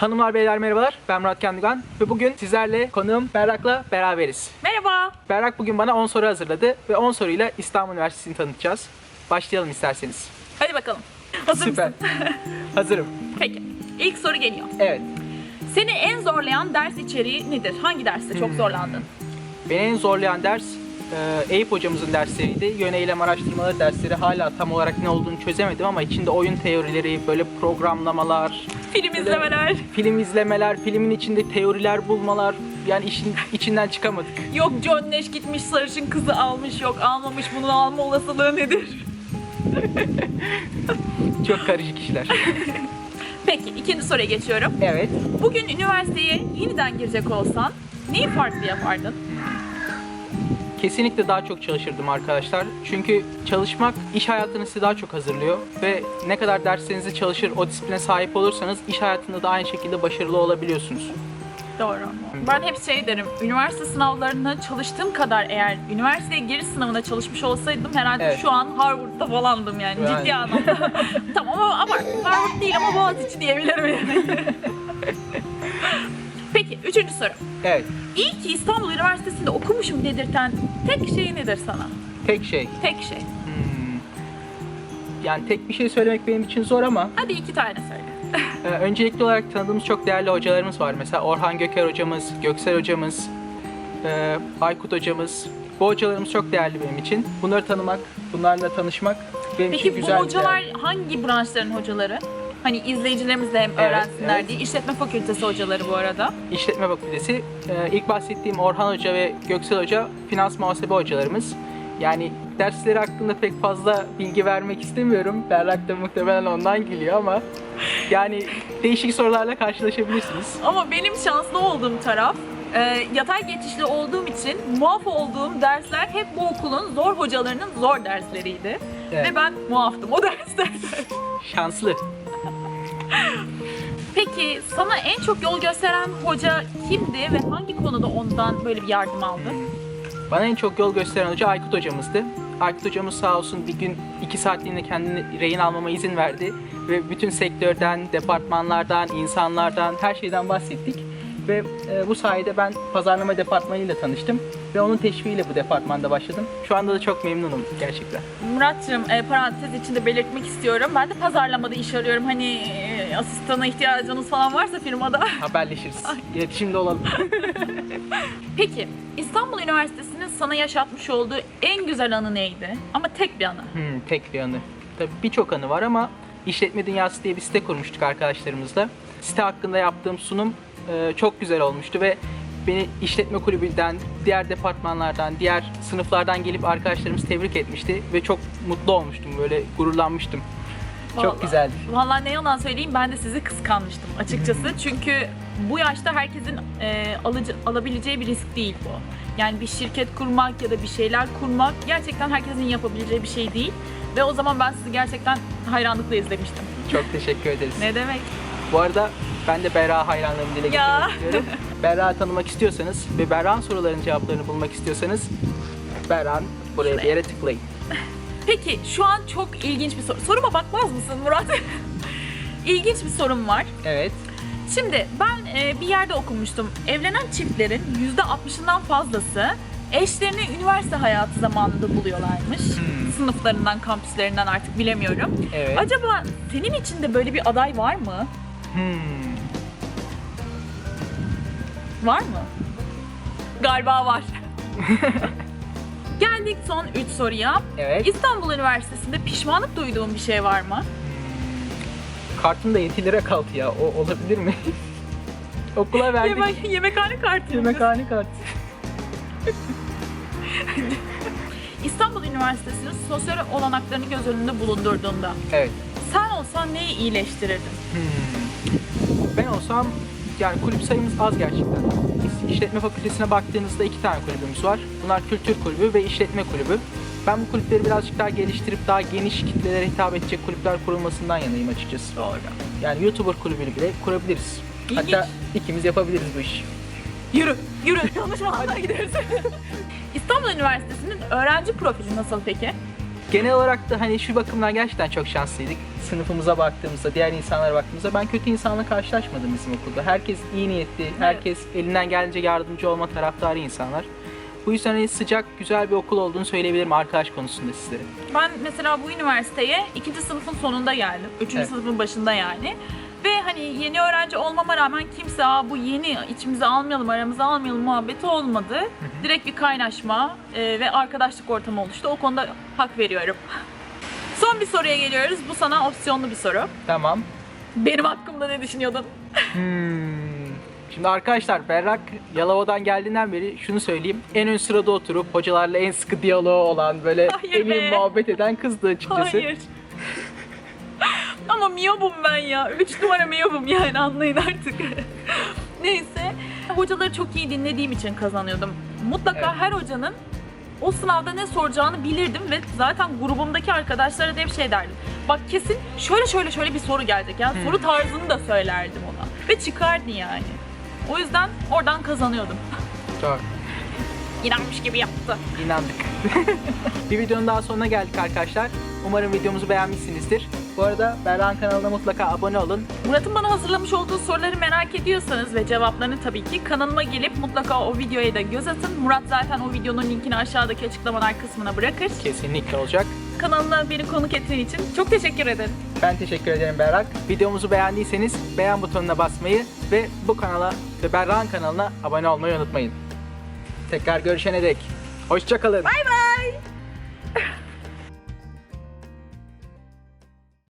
Hanımlar beyler merhabalar. Ben Murat Kendigan ve bugün sizlerle konuğum Berrak'la beraberiz. Merhaba. Berrak bugün bana 10 soru hazırladı ve 10 soruyla İstanbul Üniversitesi'ni tanıtacağız. Başlayalım isterseniz. Hadi bakalım. Hazır Süper. mısın? Hazırım. Peki. İlk soru geliyor. Evet. Seni en zorlayan ders içeriği nedir? Hangi derste çok zorlandın? Beni en zorlayan ders e, Eyüp hocamızın dersleriydi. Yön eylem araştırmaları dersleri hala tam olarak ne olduğunu çözemedim ama içinde oyun teorileri, böyle programlamalar, Film izlemeler. film izlemeler, filmin içinde teoriler bulmalar yani işin içinden çıkamadık. Yok John Nash gitmiş sarışın kızı almış yok almamış bunun alma olasılığı nedir? Çok karışık işler. Peki ikinci soruya geçiyorum. Evet. Bugün üniversiteye yeniden girecek olsan neyi farklı yapardın? Kesinlikle daha çok çalışırdım arkadaşlar. Çünkü çalışmak iş hayatını sizi daha çok hazırlıyor ve ne kadar derslerinizi çalışır, o disipline sahip olursanız iş hayatında da aynı şekilde başarılı olabiliyorsunuz. Doğru. Ben hep şey derim, üniversite sınavlarına çalıştığım kadar eğer üniversiteye giriş sınavına çalışmış olsaydım herhalde Evet. şu an Harvard'da falandım yani, Yani. ciddi anlamda. tamam ama abart, Harvard değil ama Boğaziçi diyebilirim yani. Peki, üçüncü soru. Evet, İyi ki İstanbul Üniversitesi'nde okumuşum dedirten tek şey nedir sana? tek şey. Tek şey. hmm, Yani tek bir şey söylemek benim için zor ama Hadi iki tane söyle. e, öncelikli olarak tanıdığımız çok değerli hocalarımız var. Mesela Orhan Göker hocamız, Göksel hocamız, e, Aykut hocamız. Bu hocalarımız çok değerli benim için. Bunları tanımak, bunlarla tanışmak benim için Peki bu güzel bir hocalar değer. hangi branşların hocaları? Hani izleyicilerimiz de hem Evet, öğrensinler evet. diye. İşletme Fakültesi hocaları bu arada. İşletme Fakültesi. Ee, ilk bahsettiğim Orhan Hoca ve Göksel Hoca finans muhasebe hocalarımız. Yani dersleri hakkında pek fazla bilgi vermek istemiyorum. Berrak da muhtemelen ondan geliyor ama yani değişik sorularla karşılaşabilirsiniz. Ama benim şanslı olduğum taraf e, yatay geçişli olduğum için muaf olduğum dersler hep bu okulun zor hocalarının zor dersleriydi. Evet. Ve ben muaftım o derslerde. Şanslı. Peki sana en çok yol gösteren hoca kimdi ve hangi konuda ondan böyle bir yardım aldın? Bana en çok yol gösteren hoca Aykut hocamızdı. Aykut hocamız sağ olsun bir gün iki saatliğine kendini rehin almama izin verdi. Ve bütün sektörden, departmanlardan, insanlardan, her şeyden bahsettik. Ve e, bu sayede ben pazarlama departmanıyla tanıştım. Ve onun teşviğiyle bu departmanda başladım. Şu anda da çok memnunum gerçekten. Muratcığım e, parantez içinde belirtmek istiyorum. Ben de pazarlamada iş arıyorum. Hani e, asistana ihtiyacınız falan varsa firmada. Haberleşiriz. İletişimde olalım. Peki İstanbul Üniversitesi'nin sana yaşatmış olduğu en güzel anı neydi? Ama tek bir anı. Hmm, tek bir anı. Tabii birçok anı var ama İşletme Dünyası diye bir site kurmuştuk arkadaşlarımızla. Site hakkında yaptığım sunum e, çok güzel olmuştu ve beni işletme kulübünden, diğer departmanlardan, diğer sınıflardan gelip arkadaşlarımız tebrik etmişti ve çok mutlu olmuştum, böyle gururlanmıştım. Vallahi. Çok güzeldi. Vallahi ne yalan söyleyeyim ben de sizi kıskanmıştım açıkçası. Çünkü bu yaşta herkesin e, alıcı, alabileceği bir risk değil bu. Yani bir şirket kurmak ya da bir şeyler kurmak gerçekten herkesin yapabileceği bir şey değil. Ve o zaman ben sizi gerçekten hayranlıkla izlemiştim. Çok teşekkür ederiz. Ne demek? Bu arada ben de Berra hayranlarımı dile Ya. getirmek istiyorum. Berra'yı tanımak istiyorsanız ve Berra'nın sorularının cevaplarını bulmak istiyorsanız Berra'nın buraya bir yere tıklayın. Peki şu an çok ilginç bir soru. Soruma bakmaz mısın Murat? ilginç bir sorum var. Evet. Şimdi ben e, bir yerde okumuştum. Evlenen çiftlerin %60'ından fazlası eşlerini üniversite hayatı zamanında buluyorlarmış. Hmm. Sınıflarından, kampüslerinden artık bilemiyorum. Evet. Acaba senin için de böyle bir aday var mı? Hmm. Var mı? Galiba var. Geldik son 3 soruya. Evet. İstanbul Üniversitesi'nde pişmanlık duyduğun bir şey var mı? Kartım da 7 lira kaldı ya. O olabilir mi? Okula verdik. Yemek, yemekhane kartı. Yemekhane kartı. İstanbul Üniversitesi'nin sosyal olanaklarını göz önünde bulundurduğunda Evet. sen olsan neyi iyileştirirdin? Hmm. Ben olsam yani kulüp sayımız az gerçekten. İşletme fakültesine baktığınızda iki tane kulübümüz var. Bunlar kültür kulübü ve işletme kulübü. Ben bu kulüpleri birazcık daha geliştirip daha geniş kitlelere hitap edecek kulüpler kurulmasından yanayım açıkçası. Doğru. Yani YouTuber kulübünü bile kurabiliriz. İlginç. Hatta ikimiz yapabiliriz bu işi. Yürü, yürü. Konuşmadan gideriz. İstanbul Üniversitesi'nin öğrenci profili nasıl peki? Genel olarak da hani şu bakımdan gerçekten çok şanslıydık. Sınıfımıza baktığımızda, diğer insanlara baktığımızda ben kötü insanla karşılaşmadım bizim okulda. Herkes iyi niyetli, herkes elinden geldiğince yardımcı olma taraftarı insanlar. Bu yüzden hani sıcak, güzel bir okul olduğunu söyleyebilirim arkadaş konusunda sizlere. Ben mesela bu üniversiteye ikinci sınıfın sonunda geldim. Üçüncü Evet. sınıfın başında yani. Ve yeni öğrenci olmama rağmen kimse Aa, bu yeni içimize almayalım, aramıza almayalım muhabbeti olmadı. Direkt bir kaynaşma e, ve arkadaşlık ortamı oluştu. O konuda hak veriyorum. Son bir soruya geliyoruz. Bu sana opsiyonlu bir soru. Tamam. Benim hakkımda ne düşünüyordun? Hmm. Şimdi arkadaşlar Berrak Yalova'dan geldiğinden beri şunu söyleyeyim. En ön sırada oturup hocalarla en sıkı diyaloğu olan böyle Hayır en iyi be. muhabbet eden kızdı açıkçası. Hayır. Ama miyobum ben ya. Üç numara miyobum yani anlayın artık. Neyse. Hocaları çok iyi dinlediğim için kazanıyordum. Mutlaka Evet. her hocanın o sınavda ne soracağını bilirdim ve zaten grubumdaki arkadaşlara da hep şey derdim. Bak kesin şöyle şöyle şöyle bir soru gelecek. Yani Hmm. soru tarzını da söylerdim ona. Ve çıkardı yani. O yüzden oradan kazanıyordum. Doğru. İnanmış gibi yaptı. İnandık. bir videonun daha sonuna geldik arkadaşlar. Umarım videomuzu beğenmişsinizdir. Bu arada Berrak'ın kanalına mutlaka abone olun. Murat'ın bana hazırlamış olduğu soruları merak ediyorsanız ve cevaplarını tabii ki kanalıma gelip mutlaka o videoya da göz atın. Murat zaten o videonun linkini aşağıdaki açıklamalar kısmına bırakır. Kesinlikle olacak. Kanalına beni konuk ettiğin için çok teşekkür ederim. Ben teşekkür ederim Berrak. Videomuzu beğendiyseniz beğen butonuna basmayı ve bu kanala ve Berrak'ın kanalına abone olmayı unutmayın. Tekrar görüşene dek. Hoşçakalın. Bay bay.